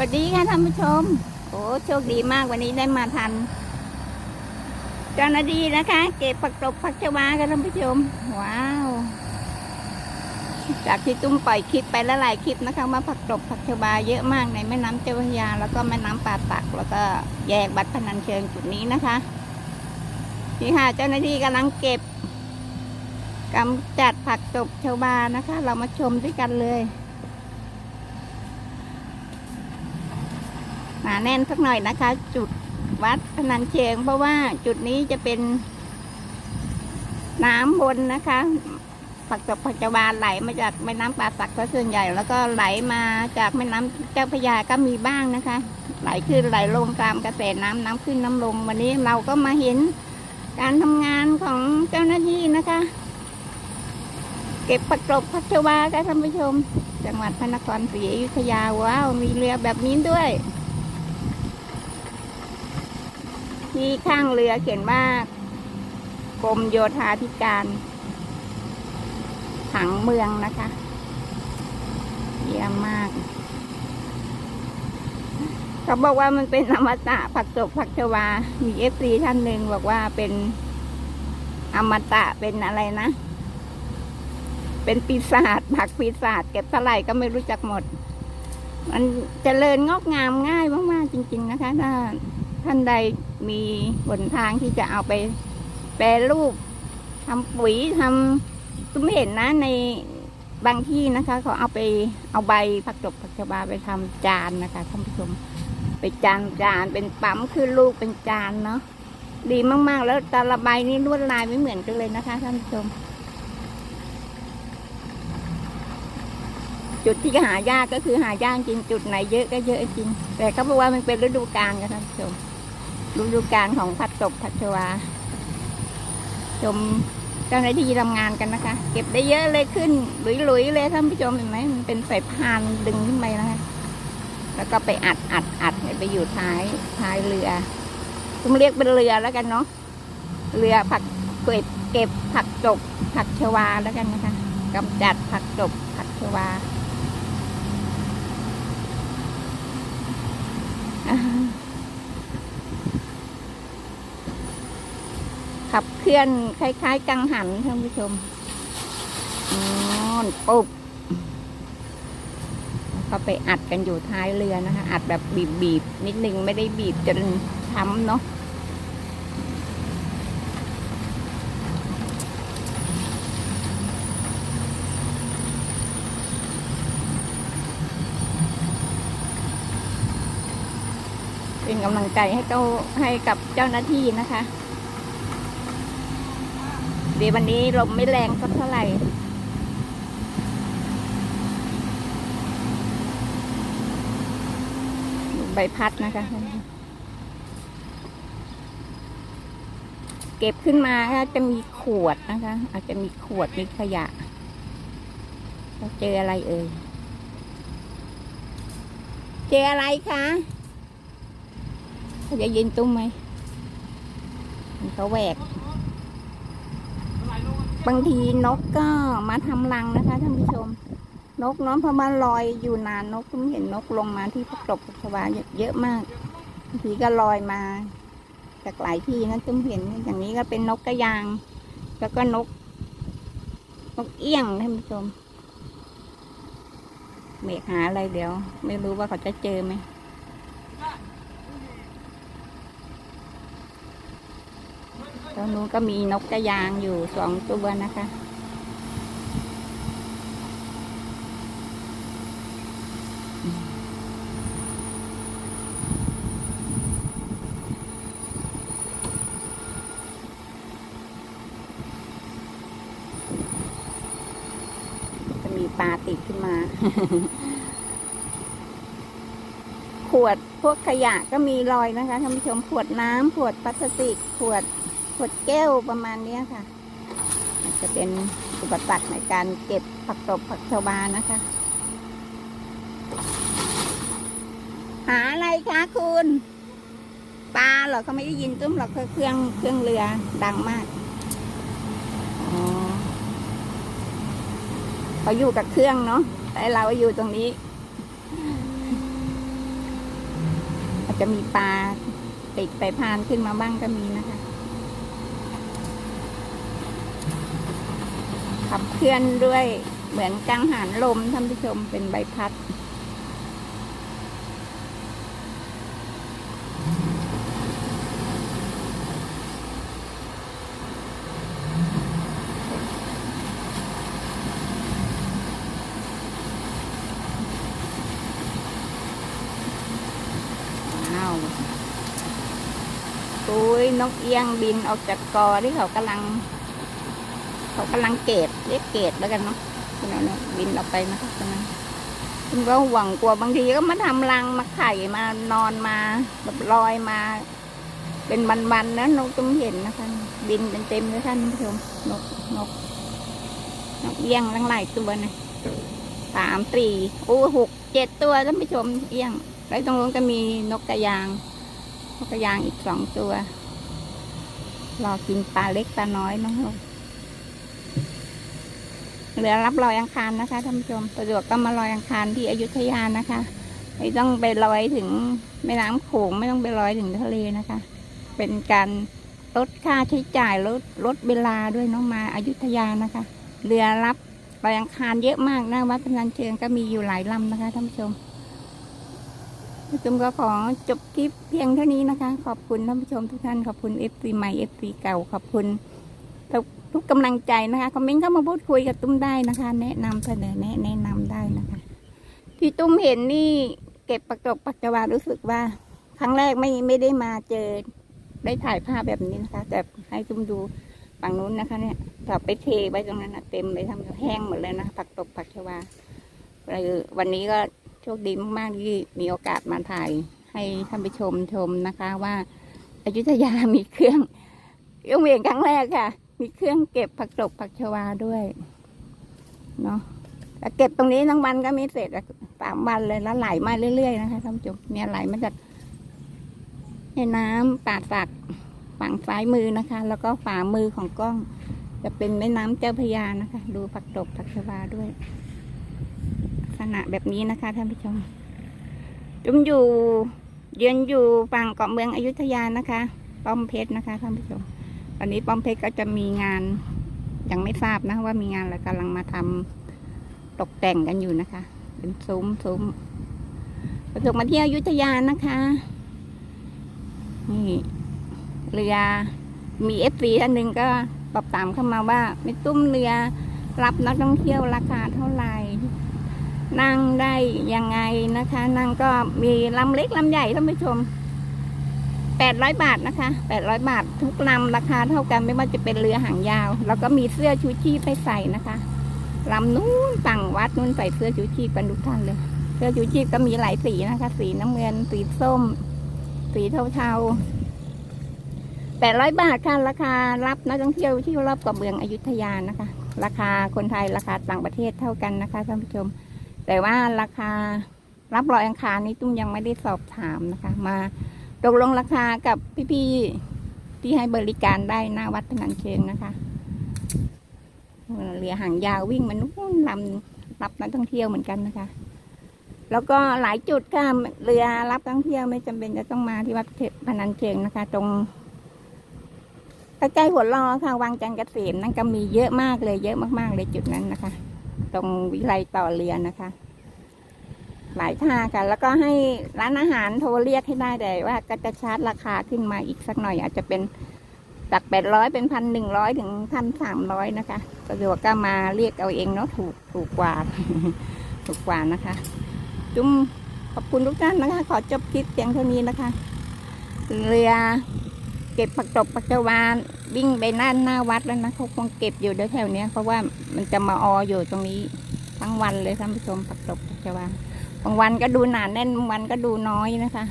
สวัสดีค่ะท่านผู้ชม โอ้โชคดีมากวันนี้ได้มาทันเจ้าหน้าที่นะคะ เก็บผักตบผักชวาค่ะท่านผู้ชม ว้าว จากที่ตุ้มปล่อยคลิปไปล้วหลายคลิปนะคะว่าผักตบผักชวาเยอะมากในแม่น้ำเจ้าพระยา แล้วก็แม่น้ำป่าตัก แล้วก็แยกบัดพนันเชิงจุดนี้นะคะนี่ค่ะเจ้าหน้าที่กำลังเก็บกำจัดผักตบชวานะคะ เรามาชมด้วยกันเลย นาแน่นสักหน่อยนะคะ จุดวัดพนันเชิง เพราะว่าจุดนี้จะเป็น น้ำบนนะคะ ผักตบผักจวานไหลมาจากแม่น้ำป่าสักก็ส่วนใหญ่ แล้วก็ไหลมาจากแม่น้ำเจ้าพระยาก็มีบ้างนะคะ ไหลขึ้นไหลลงตามกระแสน้ำน้ำขึ้นน้ำลง วันนี้เราก็มาเห็นการทำงานของเจ้าหน้าที่นะคะ เก็บผักตบผักชวาค่ะท่านผู้ชม จังหวัดพระนครศรีอยุธยาว้าวมีเรือแบบนี้ด้วย ที่ข้างเรือเขียนว่ากรมโยธาธิการ ผังเมืองนะคะ เยี่ยมมาก เขาบอกว่ามันเป็นอมตะผักตบผักชวา มีเอฟซีท่านหนึ่งบอกว่าเป็นอมตะเป็นอะไรนะ เป็นปีศาจผักปีศาจเก็บเท่าไหร่ก็ไม่รู้จักหมด มันจเจริญงอกงามง่ายมากๆจริง ๆ นะคะถ้า ท่านใดมีหนทางที่จะเอาไปแปรรูปทำปุ๋ยทำตุ้มเห็นนะในบางที่นะคะเขาเอาไปเอาใบผักตบผักชบาไปทำจานนะคะท่านผู้ชมไปจานจานเป็นปั๊มคือลูกเป็นจานเนาะดีมากๆ แล้วแต่ละใบนี่ลวดลายไม่เหมือนกันเลยนะคะท่านผู้ชม จุดที่หายากก็คือหายากจริงจุดไหนเยอะก็เยอะจริง แต่เขาบอกว่ามันเป็นฤดูกาลกันท่านผู้ชม ฤดูกาลของผัดตบผัดชวา ชมเจ้าหน้าที่ทำงานกันนะคะ เก็บได้เยอะเลยขึ้น หลุยๆเลยท่านผู้ชมเห็นไหมมันเป็นสายพานดึงขึ้นไปนะคะ แล้วก็ไปอัดอัดอัดไปอยู่ท้ายท้ายเรือต้องเรียกเป็นเรือแล้วกันเนาะเรือผักเก็บเก็บผักตบผักชวาแล้วกันนะคะกำจัดผักตบผักชวา ขับเคลื่อนคล้าย ๆ กังหันท่านผู้ชมนอนปุ๊บแล้วก็ไปอัดกันอยู่ท้ายเรือนะคะ อัดแบบบีบๆนิดนึงไม่ได้บีบจนช้ำเนาะเป็นกำลังใจให้เจ้าให้กับเจ้าหน้าที่นะคะ เดี๋ยววันนี้ลมไม่แรงสักเท่าไหร่ใบพัดนะคะ เก็บขึ้นมาก็จะมีขวดนะคะ อาจจะมีขวดมีขยะเราเจออะไรเอ่ยเจออะไรคะจะยินตุ้มไหมมันเขาแหวก บางทีนกก็มาทำรังนะคะท่านผู้ชม นกน้องพอมาลอยอยู่นานนกตุ้มเห็นนกลงมาที่ประกบชวาเยอะมากบางทีก็ลอยมาจากหลายที่นะตุ้มเห็นอย่างนี้ก็เป็นนกกระยาง แล้วก็นก นกเอี้ยงท่านผู้ชมเมฆหาอะไรเดี๋ยว ไม่รู้ว่าเขาจะเจอไหม ตรงนู้นก็มีนกกระยางอยู่สองตัวนะคะ จะมีปลาติดขึ้นมา ขวดพวกขยะก็มีรอยนะคะท่านผู้ชมขวดน้ำขวดพลาสติกขวด ขวดแก้วประมาณนี้ค่ะ จะเป็นอุปสรรคในการเก็บผักตบผักชาวานะคะ หาอะไรคะคุณปลาเหรอเขาไม่ได้ยินตุ้มหรอกเครื่องเครื่องเรือดังมากอ๋อเขาอยู่กับเครื่องเนาะแต่เราอยู่ตรงนี้อาจะมีปลาติดไปพานขึ้นมาบ้างก็มีนะคะ ขับเคลื่อนด้วยเหมือนกังหันลมท่านผู้ชมเป็นใบพัด ว้าวอุ้ยนกเอียงบินออกจากกอที่เขากำลัง เขากำลังเกตเรียกเกตแล้วกันเนาะคุณเอาเนี่ยบินออกไปนะคะตรงนั้นคุณก็หวังกลัวบางทีก็มาทำรังมาไข่มานอนมาแบบลอยมา เป็นวันๆนะนกจมเห็นนะคะบินเป็นเต็มเลยท่านผู้ชมนกนกนกเอียงทั้งหลายตัวนะสามสี่โอ้หกเจ็ดตัวท่านผู้ชมเอียงแล้วตรงนู้นก็มีนกกระยางนกกระยางอีกสองตัวรอกินปลาเล็กปลาน้อยน้องลูก เหลือรับลอยอังคารนะคะท่านผู้ชมสะดวกก็มาลอยอังคารที่อยุธยานะคะ ไม่ต้องไปลอยถึงแม่น้ำโขงไม่ต้องไปลอยถึงทะเลนะคะ เป็นการลดค่าใช้จ่ายลดลดเวลาด้วยน้องมาอายุทยานะคะ เรือรับลอยอังคารเยอะมากนะวัดพนัญเชิงก็มีอยู่หลายลำนะคะท่านผู้ชมผู้ชมก็ขอจบคลิปเพียงเท่านี้นะคะ ขอบคุณท่านผู้ชมทุกท่านขอบคุณเอฟซีใหม่เอฟซีเก่าขอบคุณทุก ทุกกำลังใจนะคะคอมเมนต์เข้ามาพูดคุยกับตุ้มได้นะคะ แนะนำเสนอแนะแนะนำได้นะคะ ที่ตุ้มเห็นนี่เก็บประกบปัจจวารู้สึกว่า ครั้งแรกไม่ไม่ได้มาเจอ ได้ถ่ายภาพแบบนี้นะคะ แต่ให้ตุ้มดูฝั่งนู้นนะคะ เนี่ยถ้าไปเทไว้ตรงนั้นนะเต็มเลยทำแห้งหมดเลยนะผักตบผักชวาเลยวันนี้ก็โชคดีมากๆที่มีโอกาสมาถ่าย ให้ท่านผู้ชมชมนะคะว่าอายุทยามีเครื่องเครื่องเวียนครั้งแรกค่ะ มีเครื่องเก็บผักตบผักชวาด้วยเนาะแต่เก็บตรงนี้ทั้งวันก็ไม่เสร็จสามวันเลยแล้วไหลมาเรื่อยๆนะคะท่านผู้ชมเนี่ยไหลมาจากแม่น้ำป่าสักฝั่งซ้ายมือนะคะ แล้วก็ฝ่ามือของกล้อง จะเป็นแม่น้ำเจ้าพยานะคะ ดูผักตบผักชวาด้วยลักษณะแบบนี้นะคะท่านผู้ชมจุมอยู่เยือนอยู่ฝั่งเกาะเมืองอยุธยานะคะ ป้อมเพชรนะคะท่านผู้ชม วันนี้ป้อมเพชรก็จะมีงานยังไม่ทราบนะว่ามีงานอะไรกำลังมาทำตกแต่งกันอยู่นะคะ เป็นซุ้มซุ้มประสบมาเที่ยวยุทธยานะคะ นี่เรือมีเอฟซีท่านหนึ่งก็ตอบถามเข้ามาว่าไม่ตุ้มเรือรับนักท่องเที่ยวราคาเท่าไหร่ นั่งได้ยังไงนะคะ นั่งก็มีลำเล็กลำใหญ่ท่านผู้ชม แปดร้อยบาทนะคะแปดร้อยบาททุกลำราคาเท่ากันไม่ว่าจะเป็นเรือหางยาว แล้วก็มีเสื้อชูชีพให้ใส่นะคะลำนู้นฝั่งวัดนู้นใส่เสื้อชูชีพกันทุกท่านเลย เสื้อชูชีพก็มีหลายสีนะคะ สีน้ำเงิน สีส้ม สีเทาๆแปดร้อยบาทค่ะราคารับนักท่องเที่ยวที่รอบกาะเมืองอยุธยานะคะ ราคาคนไทยราคาต่างประเทศเท่ากันนะคะท่านผู้ชม แต่ว่าราคารับรอยอังคารนี้ตุ้มยังไม่ได้สอบถามนะคะ มา ตกลงราคากับพี่ๆที่ให้บริการได้หน้าวัดพนัญเชิงนะคะเรือหางยาววิ่งมันนู่นลำรับนักท่องเที่ยวเหมือนกันนะคะ แล้วก็หลายจุดค่ะเรือรับนักท่องเที่ยวไม่จำเป็นจะต้องมาที่วัดพนัญเชิงนะคะ ตรงใกล้ๆหัวลอค่ะวังจันทร์เกษมนั่นก็มีเยอะมากเลย เยอะมากๆเลยจุดนั้นนะคะ ตรงวิไลต่อเรือนะคะ หลายท่าค่ะแล้วก็ให้ร้านอาหารโทรเรียกให้ได้แต่ว่าก็จะชาร์จราคาขึ้นมาอีกสักหน่อย อาจจะเป็นจากแปดร้อยเป็นพันหนึ่งร้อยถึงพันสามร้อยนะคะสะดวกก็มาเรียกเอาเองเนาะถูกถูกกว่า ถูกกว่านะคะ จุ้มขอบคุณทุกท่านนะคะ ขอจบคลิปเพียงเท่านี้นะคะ เรือเก็บผักตบผักจวานวิ่งไปหน้าหน้าวัดแล้วนะเขาคงเก็บอยู่แถวๆเนี้ยเพราะว่ามันจะมาอออยู่ตรงนี้ทั้งวันเลยท่านผู้ชมผักตบผักจวาน บางวันก็ดูหนาแน่นบางวันก็ดูน้อยนะคะ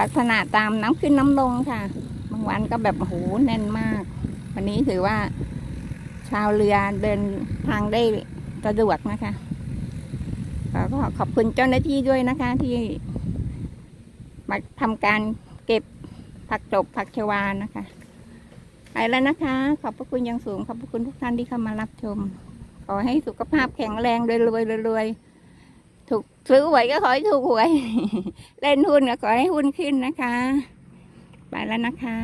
ลักษณะตามน้ำขึ้นน้ำลงค่ะ บางวันก็แบบโอ้โหแน่นมาก วันนี้ถือว่า ชาวเรือเดินทางได้สะดวกนะคะแล้วก็ขอบคุณเจ้าหน้าที่ด้วยนะคะ ที่มาทำการเก็บผักตบผักชวานะคะไปแล้วนะคะ ขอบพระคุณอย่างสูง ขอบพระคุณทุกท่านที่เข้ามารับชม ขอให้สุขภาพแข็งแรงรวยๆรวยๆถูก ซื้อหวยก็ขอให้ถูกหวย เล่นหุ้นก็ขอให้หุ้นขึ้นนะคะ ไปแล้วนะคะ